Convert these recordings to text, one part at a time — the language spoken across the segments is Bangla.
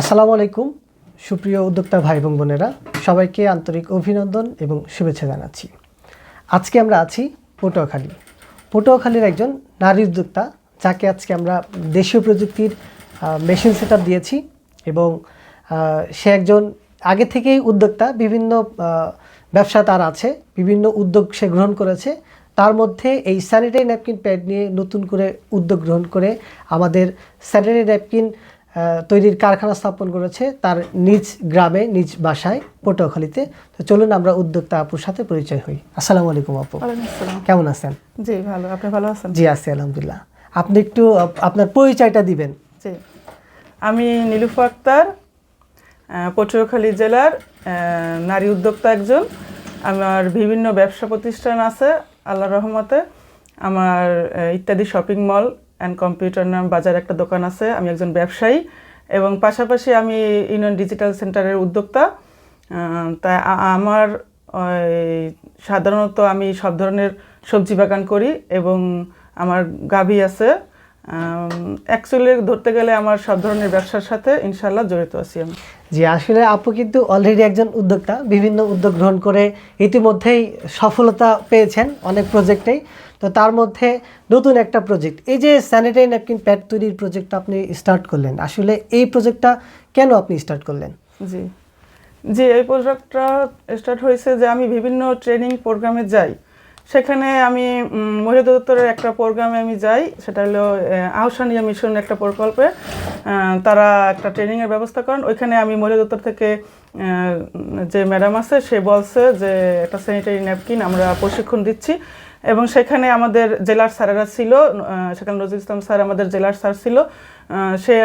আসসালামু আলাইকুম, সুপ্রিয় উদ্যোক্তা ভাই এবং বোনেরা, সবাইকে আন্তরিক অভিনন্দন এবং শুভেচ্ছা জানাচ্ছি। আজকে আমরা আছি পটুয়াখালী। পটুয়াখালীর একজন নারী উদ্যোক্তা, যাকে আজকে আমরা দেশীয় প্রযুক্তির মেশিন সেট দিয়েছি এবং সে একজন আগে থেকেই উদ্যোক্তা, বিভিন্ন ব্যবসা তার আছে, বিভিন্ন উদ্যোগ সে গ্রহণ করেছে। তার মধ্যে এই স্যানিটারি ন্যাপকিন প্যাড নিয়ে নতুন করে উদ্যোগ গ্রহণ করে আমাদের স্যানিটারি ন্যাপকিন তৈরির কারখানা স্থাপন করেছে তার নিজ গ্রামে নিজ বাসায় পটুয়াখালীতে। তো চলুন আমরা উদ্যোক্তা আপুর সাথে পরিচয় হই। আসসালামু আলাইকুম আপু। কেমন আছেন? জি ভালো। আপনি ভালো আছেন? জি আছি আলহামদুলিল্লাহ। আপনি একটু আপ- আপনার পরিচয়টা দিবেন। জি। আমি নীলুফা আক্তার পটুয়াখালী জেলার নারী উদ্যোক্তা একজন। আমার বিভিন্ন ব্যবসা প্রতিষ্ঠান আছে আল্লাহ রহমতে। আমার ইত্যাদি শপিং মল অ্যান্ড কম্পিউটার নাম বাজার একটা দোকান আছে, আমি একজন ব্যবসায়ী, এবং পাশাপাশি আমি ইউনিয়ন ডিজিটাল সেন্টারের উদ্যোক্তা। তাই আমার সাধারণত আমি সব ধরনের সবজি বাগান করি এবং আমার গাভী আছে। অ্যাকচুয়ালি ধরতে গেলে আমার সব ধরনের ব্যবসার সাথে ইনশাল্লাহ জড়িত আছি আমি। জি, আসলে আপু কিন্তু অলরেডি একজন উদ্যোক্তা, বিভিন্ন উদ্যোগ গ্রহণ করে ইতিমধ্যেই সফলতা পেয়েছেন অনেক প্রজেক্টেই তো তার মধ্যে নতুন একটা প্রজেক্ট এই যে স্যানিটারি ন্যাপকিন প্যাড তৈরির প্রজেক্টটা আপনি স্টার্ট করলেন আসলে এই প্রজেক্টটা কেন আপনি স্টার্ট করলেন? জি। জি এই প্রজেক্টটা স্টার্ট হয়েছে যে আমি বিভিন্ন ট্রেনিং প্রোগ্রামে যাই। সেখানে আমি মহিলা দপ্তরের একটা প্রোগ্রামে আমি যাই সেটা হলো আহ, আহসানিয়া মিশন একটা প্রকল্পে। তারা একটা ট্রেনিংয়ের ব্যবস্থা করেন। ওইখানে আমি মহিলা দপ্তর থেকে যে ম্যাডাম আছে সে বলছে যে একটা স্যানিটারি ন্যাপকিন আমরা প্রশিক্ষণ দিচ্ছি। এবং সেখানে আমাদের জেলার স্যারেরা ছিল সেখানে নজরুল ইসলাম স্যার আমাদের জেলার স্যার ছিল। সে,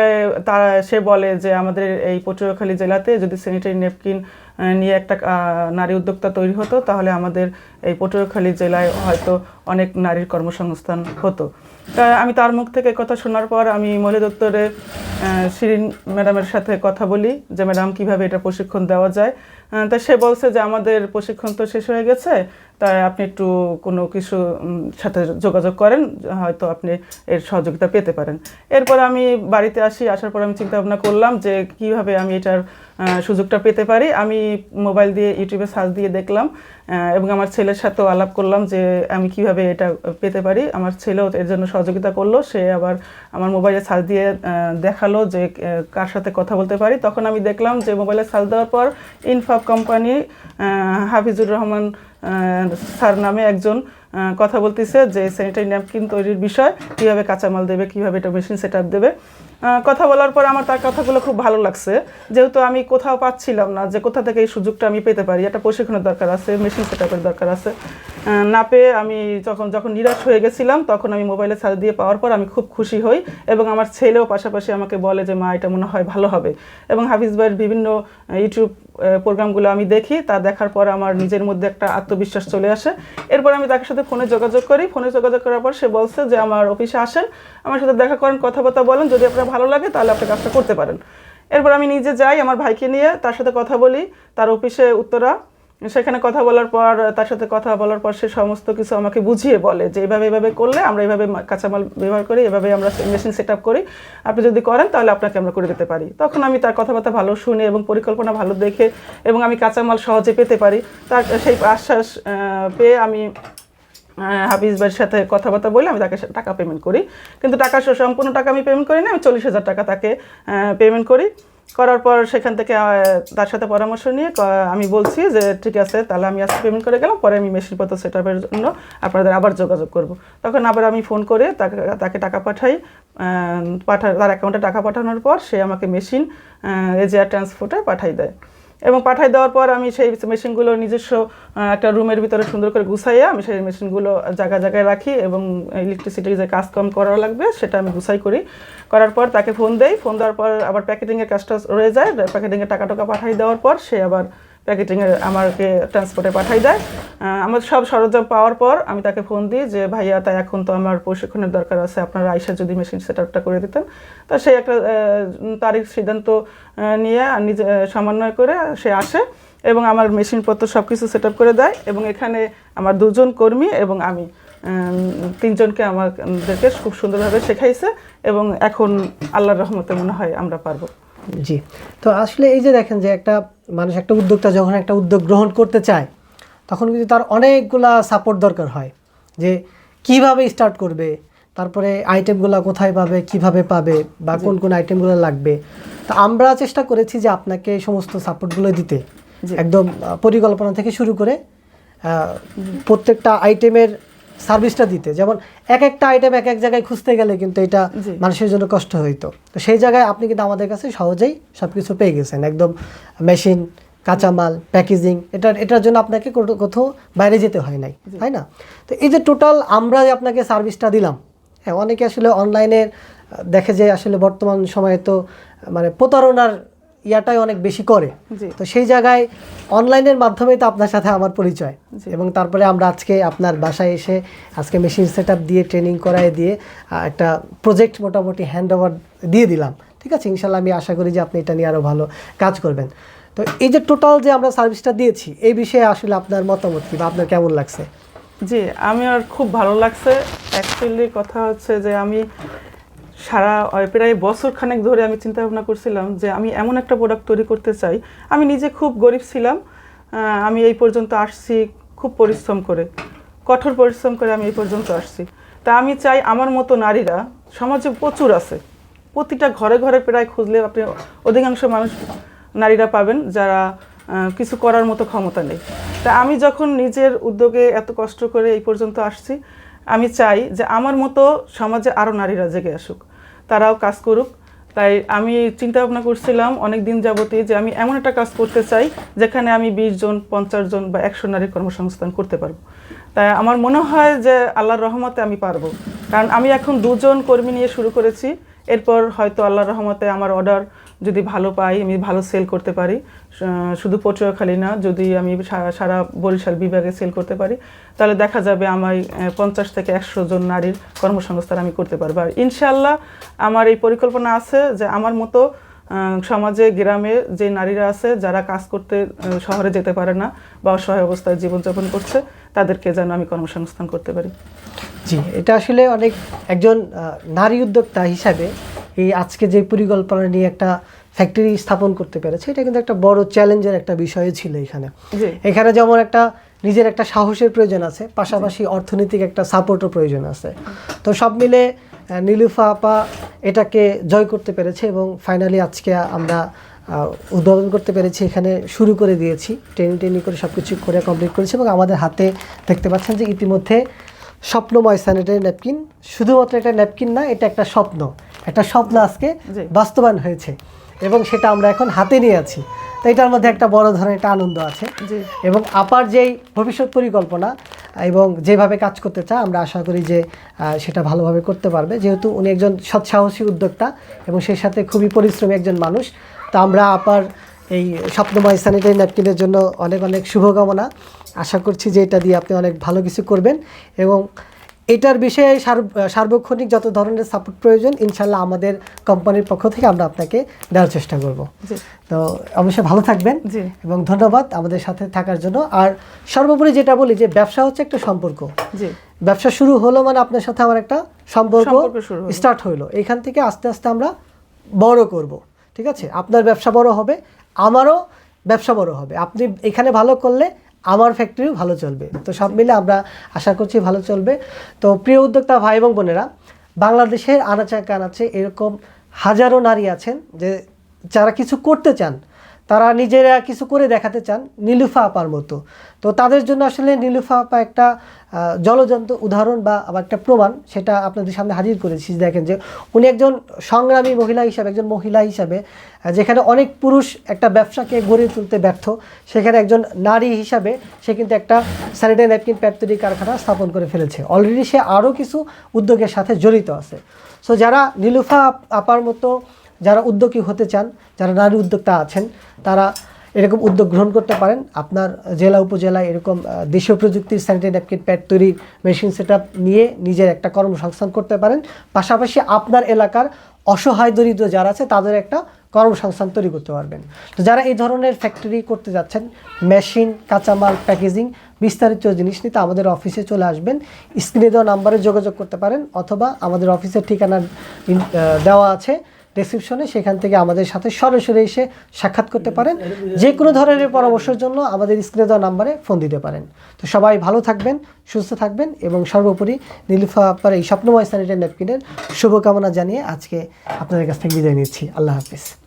তারা, সে বলে যে আমাদের এই পটুয়াখালী জেলাতে যদি স্যানিটারি ন্যাপকিন নিয়ে একটা নারী উদ্যোক্তা তৈরি হতো, তাহলে আমাদের এই পটুয়াখালী জেলায় হয়তো অনেক নারীর কর্মসংস্থান হতো। তা আমি তার মুখ থেকে কথা শোনার পর আমি মহিলা দপ্তরে শিরিন ম্যাডামের সাথে কথা বলি যে, ম্যাডাম, কীভাবে এটা প্রশিক্ষণ দেওয়া যায়? তা সে বলছে যে, আমাদের প্রশিক্ষণ তো শেষ হয়ে গেছে তাই আপনি একটু কোনো কিছু সাথে যোগাযোগ করেন, হয়তো আপনি এর সহযোগিতা পেতে পারেন। এরপর আমি বাড়িতে আসি, আসার পর আমি চিন্তা ভাবনা করলাম যে কীভাবে আমি এটার সুযোগটা পেতে পারি। আমি মোবাইল দিয়ে, ইউটিউবে সার্চ দিয়ে দেখলাম এবং আমার ছেলের সাথেও আলাপ করলাম যে আমি কীভাবে এটা পেতে পারি। আমার ছেলেও এর জন্য সহযোগিতা করল, সে আবার আমার মোবাইলে সার্চ দিয়ে দেখাল যে কার সাথে কথা বলতে পারি। তখন আমি দেখলাম যে মোবাইলে সার্চ দেওয়ার পর Infab company Hafizur Rahman sir নামে একজন কথা বলতেছে যে স্যানিটারি ন্যাপকিন তৈরির বিষয়, কীভাবে কাঁচামাল দেবে, কীভাবে এটা মেশিন সেট দেবে? কথা বলার পর আমার তার কথাগুলো খুব ভালো লাগছে। যেহেতু আমি কোথাও পাচ্ছিলাম না যে কোথা থেকে এই সুযোগটা আমি পেতে পারি। একটা প্রশিক্ষণের দরকার আছে মেশিন সেট দরকার আছে। না পেয়ে আমি যখন যখন নিরাশ হয়ে গেছিলাম, তখন আমি মোবাইলে সার্চ দিয়ে পাওয়ার পর আমি খুব খুশি হই এবং আমার ছেলেও পাশাপাশি আমাকে বলে যে, মা, এটা মনে হয় ভালো হবে। এবং হাফিজ ভাইয়ের বিভিন্ন ইউটিউব প্রোগ্রামগুলো আমি দেখি। তা দেখার পর আমার নিজের মধ্যে একটা আত্মবিশ্বাস চলে আসে। এরপর আমি তার সাথে ফোনে যোগাযোগ করি। ফোনে যোগাযোগ করার পর সে বলছে যে, আমার অফিসে আসেন। আমার সাথে দেখা করেন, কথাবার্তা বলেন। যদি আপনার ভালো লাগে, তাহলে আপনি কাজটা করতে পারেন। এরপর আমি নিজে যাই, আমার ভাইকে নিয়ে, তার সাথে কথা বলি, তার অফিসে উত্তরা। সেখানে কথা বলার পর, তার সাথে কথা বলার পর সে সমস্ত কিছু আমাকে বুঝিয়ে বলে যে, এভাবে এভাবে করলে আমরা এভাবে কাঁচামাল ব্যবহার করি, এভাবে আমরা মেশিন সেট করি। আপনি যদি করেন, তাহলে আপনাকে আমরা করে দিতে পারি। তখন আমি তার কথাবার্তা ভালো শুনে এবং পরিকল্পনা ভালো দেখে এবং আমি কাঁচামাল সহজে পেতে পারি। তার, সেই আশ্বাস পেয়ে আমি হাফিজ ভাইয়ের সাথে কথাবার্তা বলে আমি তাকে টাকা পেমেন্ট করি। কিন্তু টাকা সম্পূর্ণ টাকা আমি পেমেন্ট করি না, আমি চল্লিশ হাজার টাকা তাকে পেমেন্ট করি। করার পর সেখান থেকে তার সাথে পরামর্শ নিয়ে আমি বলছি যে, ঠিক আছে, তাহলে আমি আজকে পেমেন্ট করে গেলাম, পরে আমি মেশিনপত্র সেট আপের জন্য আপনাদের আবার যোগাযোগ করব। তখন আবার আমি ফোন করে তাকে তাকে টাকা পাঠাই। পাঠা, তার অ্যাকাউন্টে টাকা পাঠানোর পর সে আমাকে মেশিন এজিআর ট্রান্সপোর্টে পাঠাই দেয়। এবং পাঠাই দেওয়ার পর আমি সেই মেশিনগুলো নিজস্ব একটা রুমের ভিতরে সুন্দর করে গুছাইয়া আমি সেই মেশিনগুলো জায়গায় জায়গায় রাখি এবং ইলেকট্রিসিটির যে কাজ কম করা লাগবে, সেটা আমি গুছাই করি। করার পর তাকে ফোন দেই ফোন দেওয়ার পর আবার প্যাকেটিংয়ের কাজটা রয়ে যায় প্যাকেটিংয়ের টাকা টাকা পাঠাই দেওয়ার পর সে আবার প্যাকেটিংয়ের আমাকে ট্রান্সপোর্টে পাঠাই দেয়। আমার সব সরঞ্জাম পাওয়ার পর আমি তাকে ফোন দিই যে, ভাইয়া তাই এখন তো আমার প্রশিক্ষণের দরকার আছে, আপনারা আইসা যদি মেশিন সেট আপটা করে দিতেন। তা সে একটা তারিখ সিদ্ধান্ত নিয়ে নিজে সমন্বয় করে সে আসে এবং আমার মেশিনপত্র সব কিছু সেট আপ করে দেয় এবং এখানে আমার দুজন কর্মী এবং আমি তিনজনকে আমাদেরকে খুব সুন্দরভাবে শেখাইছে এবং এখন আল্লাহর রহমতে মনে হয় আমরা পারব। জি। তো আসলে এই যে দেখেন যে একটা মানুষ একটা উদ্যোক্তা যখন একটা উদ্যোগ গ্রহণ করতে চায় তখন কিন্তু তার অনেকগুলা সাপোর্ট দরকার হয়। যে কীভাবে স্টার্ট করবে তারপরে আইটেমগুলো কোথায় পাবে কীভাবে পাবে বা কোন কোন আইটেমগুলো লাগবে। তো আমরা চেষ্টা করেছি যে আপনাকে সমস্ত সাপোর্টগুলো দিতে। একদম পরিকল্পনা থেকে শুরু করে প্রত্যেকটা আইটেমের সার্ভিসটা দিতে। যেমন এক একটা আইটেম এক এক জায়গায় খুঁজতে গেলে কিন্তু এটা মানুষের জন্য কষ্ট হইতো। তো সেই জায়গায় আপনি কিন্তু আমাদের কাছে সহজেই সব কিছু পেয়ে গেছেন। একদম মেশিন কাঁচামাল প্যাকেজিং এটা এটার জন্য আপনাকে কোথাও- কোথাও বাইরে যেতে হয় নাই তাই না? তো এই যে টোটাল আমরা আপনাকে সার্ভিসটা দিলাম হ্যাঁ অনেকে আসলে অনলাইনের দেখে যে আসলে বর্তমান সময়ে তো মানে প্রতারণার ইয়াটাই অনেক বেশি করে। তো সেই জায়গায় অনলাইনের মাধ্যমেই তো আপনার সাথে আমার পরিচয়। এবং তারপরে আমরা আজকে আপনার বাসায় এসে আজকে মেশিন সেট দিয়ে ট্রেনিং করায় দিয়ে একটা প্রজেক্ট মোটামুটি হ্যান্ড ওভার দিয়ে দিলাম। ঠিক আছে? ইনশাল্লাহ আমি আশা করি যে আপনি এটা নিয়ে আরও ভালো কাজ করবেন। তো এই যে টোটাল যে আমরা সার্ভিসটা দিয়েছি এই বিষয়ে আসলে আপনার মতামত কি বা আপনার কেমন লাগছে? জি আমি আর খুব ভালো লাগছে। অ্যাকচুয়ালি কথা হচ্ছে যে আমি সারা প্রায় বছর খানেক ধরে আমি চিন্তা ভাবনা করছিলাম যে আমি এমন একটা প্রোডাক্ট তৈরি করতে চাই। আমি নিজে খুব গরিব ছিলাম আমি এই পর্যন্ত আসছি খুব পরিশ্রম করে। কঠোর পরিশ্রম করে আমি এই পর্যন্ত আসছি। তা আমি চাই আমার মতো নারীরা, সমাজে প্রচুর আছে, প্রতিটা ঘরে ঘরে প্রায় খুঁজলে আপনি অধিকাংশ মানুষ নারীরা পাবেন যারা কিছু করার মতো ক্ষমতা নেই। তা আমি যখন নিজের উদ্যোগে এত কষ্ট করে এই পর্যন্ত আসছি, আমি চাই যে আমার মতো সমাজে আরও নারীরা জেগে আসুক। তারাও কাজ করুক। তাই আমি চিন্তা ভাবনা করছিলাম অনেক দিন যাবতই যে আমি এমন একটা কাজ করতে চাই যেখানে আমি বিশ জন, পঞ্চাশ জন বা একশো নারী কর্মসংস্থান করতে পারব। তাই আমার মনে হয় যে আল্লাহর রহমতে আমি পারব। কারণ আমি এখন দুজন কর্মী নিয়ে শুরু করেছি। এরপর হয়তো আল্লাহর রহমতে আমার অর্ডার যদি ভালো পাই, আমি ভালো সেল করতে পারি। শুধু পটুয়াখালী না, যদি আমি সারা- সারা বরিশাল বিভাগে সেল করতে পারি, তাহলে দেখা যাবে আমার পঞ্চাশ থেকে একশো জন নারীর কর্মসংস্থান আমি করতে পারব। আর ইনশাল্লাহ আমার এই পরিকল্পনা আছে যে আমার মতো সমাজে, গ্রামে যে নারীরা আছে, যারা কাজ করতে শহরে যেতে পারে না বা অসহায় অবস্থায় জীবনযাপন করছে, তাদেরকে যেন আমি কর্মসংস্থান করতে পারি। জি, এটা আসলে অনেক একজন নারী উদ্যোক্তা হিসাবে এই আজকে যে পরিকল্পনা নিয়ে একটা ফ্যাক্টরি স্থাপন করতে পেরেছে এটা কিন্তু একটা বড় চ্যালেঞ্জের একটা বিষয় ছিল এখানে। এখানে যেমন একটা নিজের একটা সাহসের প্রয়োজন আছে পাশাপাশি অর্থনৈতিক একটা সাপোর্টও প্রয়োজন আছে। তো সব মিলে নীলুফা আপা এটাকে জয় করতে পেরেছে এবং ফাইনালি আজকে আমরা উদ্বোধন করতে পেরেছি এখানে শুরু করে দিয়েছি। ট্রেনিং ট্রেনিং করে সব কিছু করে কমপ্লিট করেছি এবং আমাদের হাতে দেখতে পাচ্ছেন যে ইতিমধ্যে স্বপ্নময় স্যানিটারি ন্যাপকিন। শুধুমাত্র একটা ন্যাপকিন না এটা একটা স্বপ্ন। একটা স্বপ্ন আজকে বাস্তবায়ন হয়েছে এবং সেটা আমরা এখন হাতে নিয়ে আছি। তো এটার মধ্যে একটা বড় ধরনের একটা আনন্দ আছে। এবং আপার যেই ভবিষ্যৎ পরিকল্পনা এবং যেভাবে কাজ করতে চায় আমরা আশা করি যে সেটা ভালোভাবে করতে পারবে। যেহেতু উনি একজন সৎসাহসী উদ্যোক্তা এবং সেই সাথে খুবই পরিশ্রমী একজন মানুষ তো আমরা আপার এই স্বপ্নময় স্যানিটারি ন্যাপকিনের জন্য অনেক অনেক শুভকামনা। আশা করছি যে এটা দিয়ে আপনি অনেক ভালো কিছু করবেন এবং এটার বিষয়ে সার্ব- সার্বক্ষণিক যত ধরনের সাপোর্ট প্রয়োজন ইনশাল্লাহ আমাদের কোম্পানির পক্ষ থেকে আমরা আপনাকে দেওয়ার চেষ্টা করব। তো অবশ্যই ভালো থাকবেন জি। এবং ধন্যবাদ আমাদের সাথে থাকার জন্য। আর সর্বোপরি যেটা বলি যে ব্যবসা হচ্ছে একটা সম্পর্ক। ব্যবসা শুরু হলো মানে আপনার সাথে আমার একটা সম্পর্ক। স্টার্ট হলো। এখান থেকে আস্তে আস্তে আমরা বড় করব ঠিক আছে? আপনার ব্যবসা বড় হবে আমারও ব্যবসা বড় হবে। আপনি এখানে ভালো করলে আমার ফ্যাক্টরিও ভালো চলবে। তো সব মিলে আমরা আশা করছি ভালো চলবে। তো প্রিয় উদ্যোক্তা ভাই এবং বোনেরা, বাংলাদেশের আনাচে কানাচে এরকম হাজারো নারী আছেন যে যারা কিছু করতে চান তারা নিজেরা কিছু করে দেখাতে চান নীলুফা আপার মতো। তো তাদের জন্য আসলে নীলুফা আপা একটা জলজন্ত উদাহরণ বা আবার একটা প্রমাণ, সেটা আপনাদের সামনে হাজির করেছি। দেখেন যে উনি একজন সংগ্রামী মহিলা হিসাবে, একজন মহিলা হিসাবে যেখানে অনেক পুরুষ একটা ব্যবসাকে গড়ে তুলতে ব্যর্থ, সেখানে একজন নারী হিসাবে সে কিন্তু একটা স্যানিটারি ন্যাপকিন প্যাড তৈরি কারখানা স্থাপন করে ফেলেছে। অলরেডি সে আরও কিছু উদ্যোগের সাথে জড়িত আছে। সো যারা নীলুফা আপার মতো যারা উদ্যোগী হতে চান, যারা নারী উদ্যোক্তা আছেন, তারা এরকম উদ্যোগ গ্রহণ করতে পারেন। আপনার জেলা, উপজেলায় এরকম দেশীয় প্রযুক্তির স্যানিটারি ন্যাপকিন প্যাড তৈরির মেশিন সেট নিয়ে নিজের একটা কর্মসংস্থান করতে পারেন। পাশাপাশি আপনার এলাকার অসহায় দরিদ্র যারা আছে, তাদের একটা কর্মসংস্থান তৈরি করতে পারবেন। তো যারা এই ধরনের ফ্যাক্টরি করতে যাচ্ছেন মেশিন কাঁচামাল প্যাকেজিং বিস্তারিত জিনিস নিতে আমাদের অফিসে চলে আসবেন। স্ক্রিনে দেওয়া নাম্বারে যোগাযোগ করতে পারেন, অথবা আমাদের অফিসের ঠিকানা দেওয়া আছে। ডেসক্রিপশনে সেখান থেকে আমাদের সাথে সরাসরি এসে সাক্ষাৎ করতে পারেন। যে কোনো ধরনের পরামর্শের জন্য আমাদের স্ক্রিনে দেওয়া নাম্বারে ফোন দিতে পারেন। তো সবাই ভালো থাকবেন, সুস্থ থাকবেন এবং সর্বোপরি নীলুফা এই স্বপ্নময় স্যানিটারি ন্যাপকিনের শুভকামনা জানিয়ে আজকে আপনাদের কাছ থেকে বিদায় নিচ্ছি। আল্লাহ হাফিজ।